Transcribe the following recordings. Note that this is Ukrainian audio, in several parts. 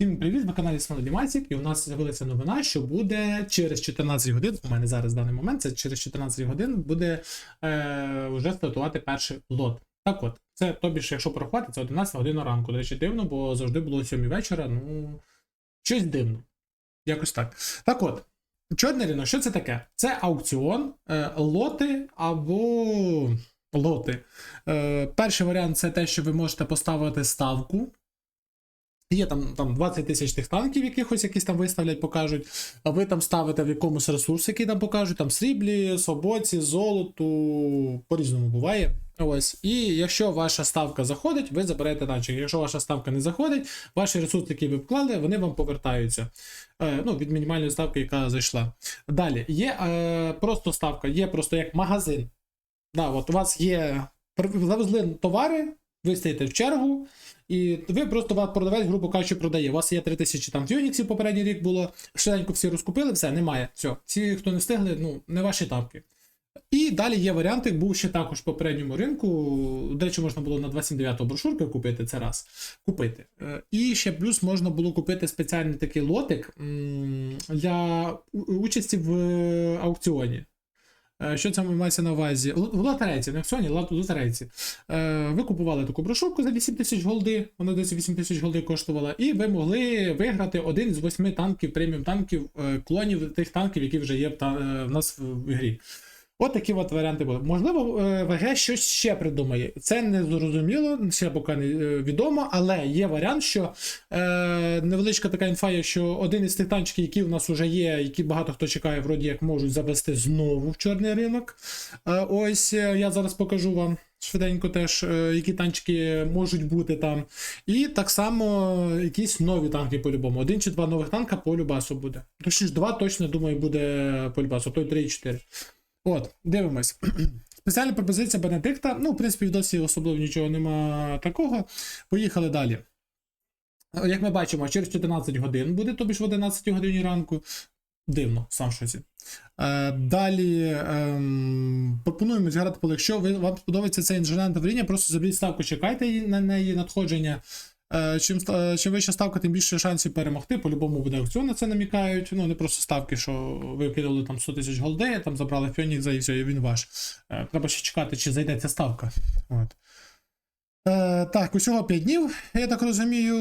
Всім привіт, ви каналі Смолодімасік, і у нас з'явилася новина, що буде через 14 годин, у мене зараз в даний момент, це через 14 годин буде е, вже стартувати перший лот. Так от, це тобі ж, якщо порахувати, це 11 година ранку. До речі, дивно, бо завжди було 7 вечора, ну, щось дивно. Якось так. Так от, ринок, що це таке? Це аукціон, е, лоти або лоти. Е, перший варіант це те, що ви можете поставити ставку. Є там, там 20 тисяч тих танків, якихось якісь там виставлять, покажуть. А ви там ставите в якомусь ресурс, який там покажуть, там сріблі, свободці, золоту, по-різному буває. Ось. І якщо ваша ставка заходить, ви заберете танчик. Якщо ваша ставка не заходить, ваші ресурси, які ви вклали, вони вам повертаються. Е, ну, від мінімальної ставки, яка зайшла. Далі, є е, просто ставка, є просто як магазин. Да, от у вас є. Завезли товари, ви стоїте в чергу. І ви просто вас продавець, грубо кажучи, продає. У вас є 3000 там фьоніксів попередній рік було. Швиденько всі розкупили, все, немає. Все. Всі, хто не встигли, ну, не ваші тапки. І далі є варіанти, був ще також в попередньому ринку. До речі, можна було на 29 брошурки купити це раз. Купити. Е, І ще плюс можна було купити спеціальний такий лотик для участі в е, аукціоні. Е, Що це мається на увазі? В лотерейці, не в аукціоні, лот- лотерейці. Е, Ви купували таку брошурку за 8 тисяч голди, вона десь 8 тисяч голди коштувала, і ви могли виграти один з восьми танків, преміум танків, е, клонів тих танків, які вже є в, в нас в в грі. От такі от варіанти були. Можливо, е, ВГ щось ще придумає. Це не зрозуміло, ще поки не е, відомо, але є варіант, що е, невеличка така інфа що один із тих танчиків, які в нас вже є, які багато хто чекає, вроді як можуть завести знову в чорний ринок. Е, ось е, я зараз покажу вам швиденько теж, які танчики можуть бути там. І так само якісь нові танки по-любому. Один чи два нових танка по любасу буде. Точніше, два точно думаю буде по любасу, той 3 і 4. От, дивимось. Спеціальна пропозиція Бенедикта. Ну, в принципі, в досі особливо нічого нема такого. Поїхали далі. Як ми бачимо, через 14 годин буде, тобі ж в 11 годині ранку. Дивно, сам шоці. Е, далі ем, пропонуємо зіграти поле. Якщо ви, вам сподобається цей інженер тавріння, просто заберіть ставку, чекайте на неї надходження. Е, чим, чим вища ставка, тим більше шансів перемогти. По-любому буде аукціон, на це намікають. Ну, не просто ставки, що ви кинули там 100 тисяч голди, там забрали Фенікса і все, і він ваш. Е, треба ще чекати, чи зайде ця ставка. От. Е, так, усього 5 днів. Я так розумію.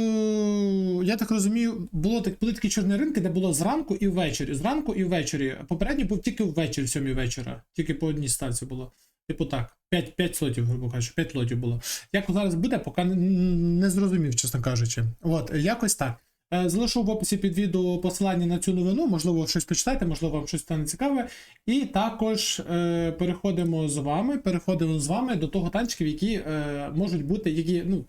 Я так розумію, було так, були такі чорні ринки, де було зранку і ввечері. Зранку і ввечері. Попередній був тільки ввечері, в 7 вечора. Тільки по одній ставці було. Типу так, 5, 5 слотів, грубо кажучи, 5 лотів було. Як зараз буде, поки не, зрозумів, чесно кажучи. От, якось так. Е, Залишу в описі під відео посилання на цю новину, можливо, щось почитайте, можливо, вам щось стане цікаве. І також е, переходимо з вами, переходимо з вами до того танчиків, які е, можуть бути, які, ну,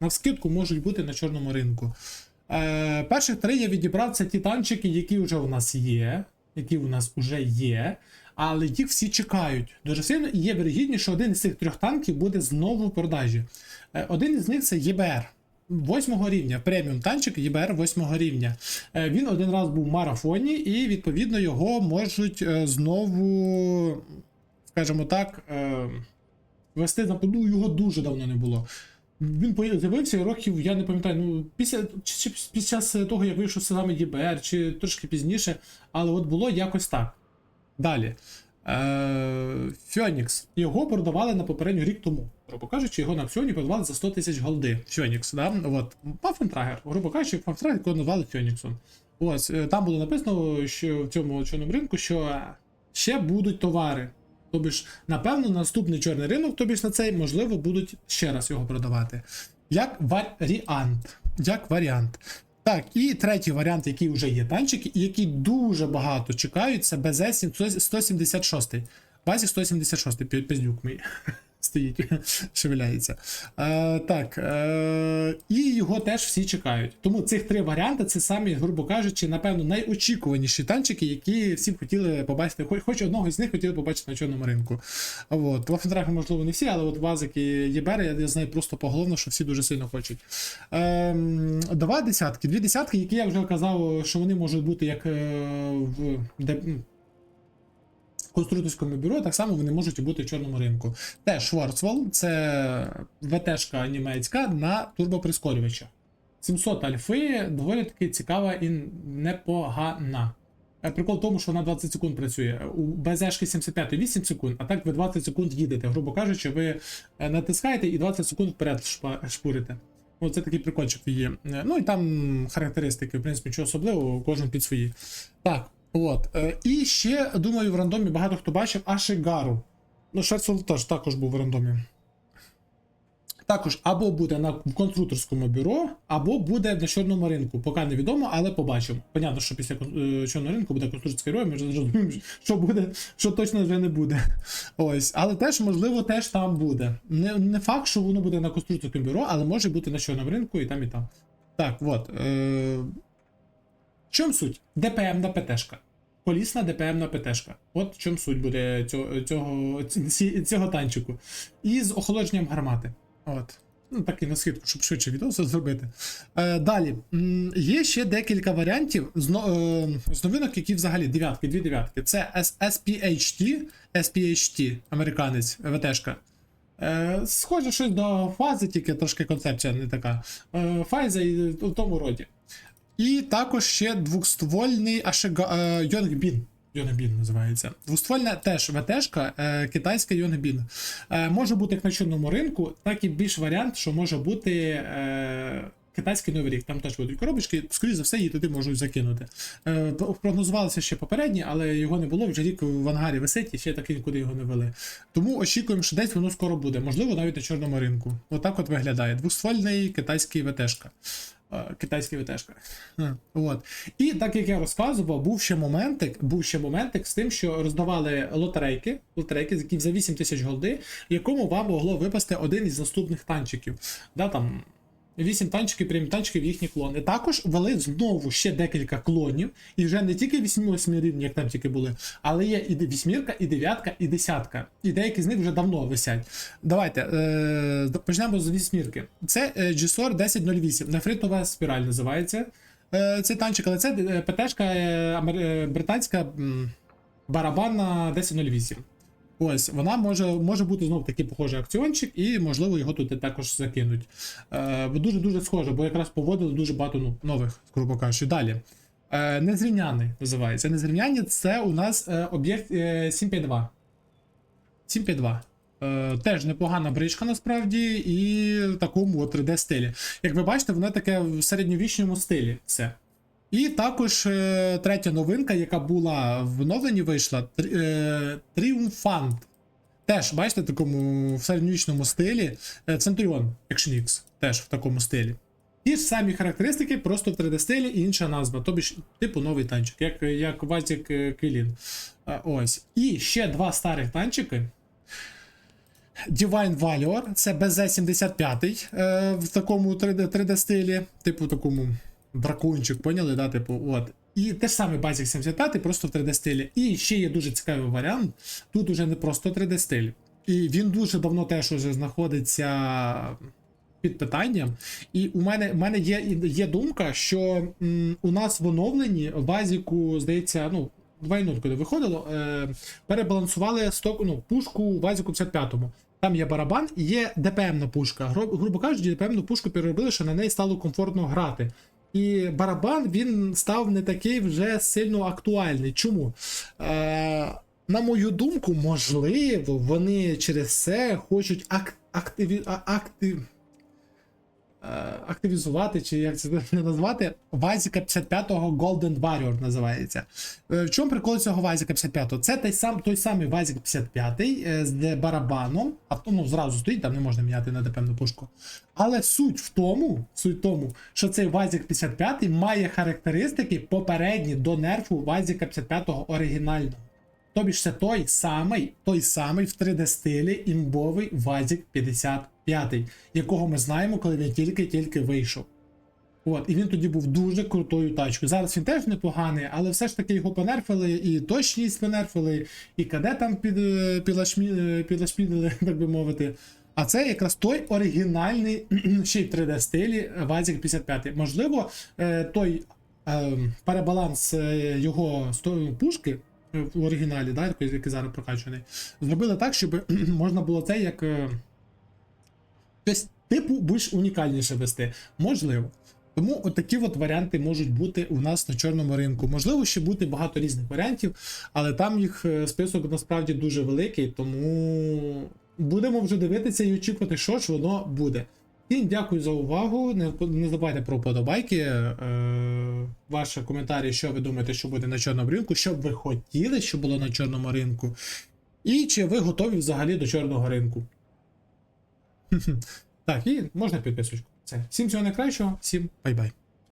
навскидку можуть бути на чорному ринку. Е, перших три я відібрав це ті танчики, які вже у нас є, які у нас вже є, але їх всі чекають дуже сильно, і є вірогідність, що один із цих трьох танків буде знову в продажі. Е, один із них це ЄБР. Восьмого рівня, преміум танчик ЄБР восьмого рівня. Е, Він один раз був в марафоні, і відповідно його можуть е, знову, скажімо так, вести на ну, його дуже давно не було. Він з'явився років, я не пам'ятаю, ну після чи, чи під того, як вийшов саме ЄБР, чи трошки пізніше, але от було якось так. Далі. Е, Фьонікс. Його продавали на попередній рік тому. Грубо кажучи, його на аукціоні продавали за 100 тисяч голди. Фьонікс, да? От. Пафентрагер, грубо кажучи, Пафентрагер його назвали Фьоніксом. Ось, е, там було написано, що в цьому чорному ринку, що ще будуть товари. Тобі ж, напевно, наступний чорний ринок, тобі ж на цей, можливо, будуть ще раз його продавати. Як варіант. Як варіант. Так, і третій варіант, який вже є танчик, і який дуже багато чекають, це БЗ 176. Базі 176, пі- пиздюк мій. Стоїть, шевеляється. Е, так. Е, і його теж всі чекають. Тому цих три варіанти це самі, грубо кажучи, напевно, найочікуваніші танчики, які всі хотіли побачити. Хоч, хоч одного з них хотіли побачити на чорному ринку. От. Лафендрахи, можливо, не всі, але от Вазик і Єбери, я, я знаю просто поголовно, що всі дуже сильно хочуть. Ем, два десятки. Дві десятки, які я вже казав, що вони можуть бути як е, в де, конструкторському бюро, так само вони можуть бути в чорному ринку. Те Шварцвал, це ВТшка німецька на турбоприскорювача. 700 альфи доволі таки цікава і непогана. Е, Прикол в тому, що вона 20 секунд працює. У БЗшки 75 8 секунд, а так ви 20 секунд їдете. Грубо кажучи, ви е, натискаєте і 20 секунд вперед шпурите. Ну, це такий прикольчик є. Е, Ну і там характеристики, в принципі, нічого особливого, кожен під свої. Так, от. Е, І ще, думаю, в рандомі багато хто бачив Ашигару. Ну, Шерсол теж також був в рандомі. Також або буде на конструкторському бюро, або буде на чорному ринку. Поки невідомо, але побачимо. Понятно, що після е, чорного ринку буде конструкторський герой, ми вже зрозуміємо, що буде, що точно вже не буде. Ось, але теж, можливо, теж там буде. Не, не факт, що воно буде на конструкторському бюро, але може бути на чорному ринку і там, і там. Так, от. Е... В чому суть? ДПМ на ПТшка. Колісна ДПМ на ПТшка. От в чому суть буде цього, цього, цього танчику. І з охолодженням гармати. От. Ну, так і на східку, щоб швидше відео все зробити. Е, далі. Є ще декілька варіантів з, е, з новинок, які взагалі дев'ятки, дві дев'ятки. Це SPHT, SPHT, американець, ВТшка. Е, схоже щось до фази, тільки трошки концепція не така. Е, фаза і в тому роді. І також ще двохствольний Ашига, е, Йонгбін. Йонгбін називається. Двоствольна теж ВТшка, е, китайська Йонгбін. Е, може бути як на чорному ринку, так і більш варіант, що може бути китайський новий рік. Там теж будуть коробочки, скоріше за все, її туди можуть закинути. Е, прогнозувалося ще попередні, але його не було. Вже рік в ангарі висить і ще так нікуди його не вели. Тому очікуємо, що десь воно скоро буде. Можливо, навіть на чорному ринку. Отак от виглядає. Двоствольний китайський ВТшка. Е, Китайський Е, От. І так як я розказував, був ще моментик, був ще моментик з тим, що роздавали лотерейки, лотерейки, які за 8 тисяч голди, якому вам могло випасти один із наступних танчиків. Да, там 8 танчиків, прямі танчиків, їхні клони. Також ввели знову ще декілька клонів, і вже не тільки 8 рівні, як там тільки були, але є і вісьмірка, і дев'ятка, і десятка. І деякі з них вже давно висять. Давайте е, почнемо з вісьмірки. Це е, GSOR 1008, нефритова спіраль називається. Е, цей танчик, але це е, ПТшка е, е, британська барабанна 1008. Ось, вона може, може бути знов такий похожий акціончик, і можливо його тут також закинуть. Е, бо дуже-дуже схоже, бо якраз поводили дуже багато ну, нових, грубо кажучи. Далі. Е, незрівняний називається. Незрівняні це у нас е, об'єкт е, 752. 752. Е, теж непогана бричка насправді, і в такому 3D стилі. Як ви бачите, вона таке в середньовічному стилі все. І також е, третя новинка, яка була в оновленні, вийшла е, Тріумфант. Теж, бачите, в такому в середньовічному стилі. Е, Centurion Action X теж в такому стилі. Ті ж самі характеристики, просто в 3D стилі і інша назва, тобі ж типу новий танчик, як, як Вазік Квілін. Е, Ось. І ще два старих танчики. Divine Valor, це BZ-75 е, в такому 3D, 3D стилі, типу такому дракончик, поняли, да, типу, от. І те ж саме Basic 75, просто в 3D стилі. І ще є дуже цікавий варіант. Тут уже не просто 3D стиль. І він дуже давно теж уже знаходиться під питанням. І у мене, у мене є, є думка, що м, у нас в оновленні Базіку, здається, ну, 2.0, коли виходило, е, перебалансували сток, ну, пушку в Базіку 55-му. Там є барабан і є ДПМна пушка. Гру- грубо кажучи, ДПМну пушку переробили, що на неї стало комфортно грати. І барабан він став не такий вже сильно актуальний. Чому? Е, на мою думку, можливо, вони через це хочуть актив. активі... актив... е, активізувати, чи як це назвати, Вазіка 55-го Golden Warrior називається. Е, В чому прикол цього Вазіка 55-го? Це той, сам, той самий Вазік 55 е, з барабаном, а ну, зразу стоїть, там не можна міняти на ДПМну пушку. Але суть в тому, суть в тому, що цей Вазік 55 має характеристики попередні до нерфу Вазіка 55-го оригінального. Тобі це той самий, той самий в 3D стилі імбовий Вазік 55, якого ми знаємо, коли він тільки-тільки вийшов. От, і він тоді був дуже крутою тачкою. Зараз він теж непоганий, але все ж таки його понерфили, і точність понерфили, і КД там під, е, підлашмі- е, так би мовити. А це якраз той оригінальний ще й 3D стилі Вазік 55. Можливо, е, той е, перебаланс його пушки в оригіналі, да, який зараз прокачаний, зробили так, щоб можна було це як. е, Тобто, типу, більш унікальніше вести. Можливо. Тому отакі от варіанти можуть бути у нас на чорному ринку. Можливо, ще бути багато різних варіантів, але там їх е, список насправді дуже великий, тому будемо вже дивитися і очікувати, що ж воно буде. Всім дякую за увагу. Не, не забувайте про подобайки. Е, ваші коментарі, що ви думаєте, що буде на чорному ринку, що б ви хотіли, щоб було на чорному ринку. І чи ви готові взагалі до чорного ринку? Так, і можна підписочку. Це. Всім всього найкращого, всім бай-бай.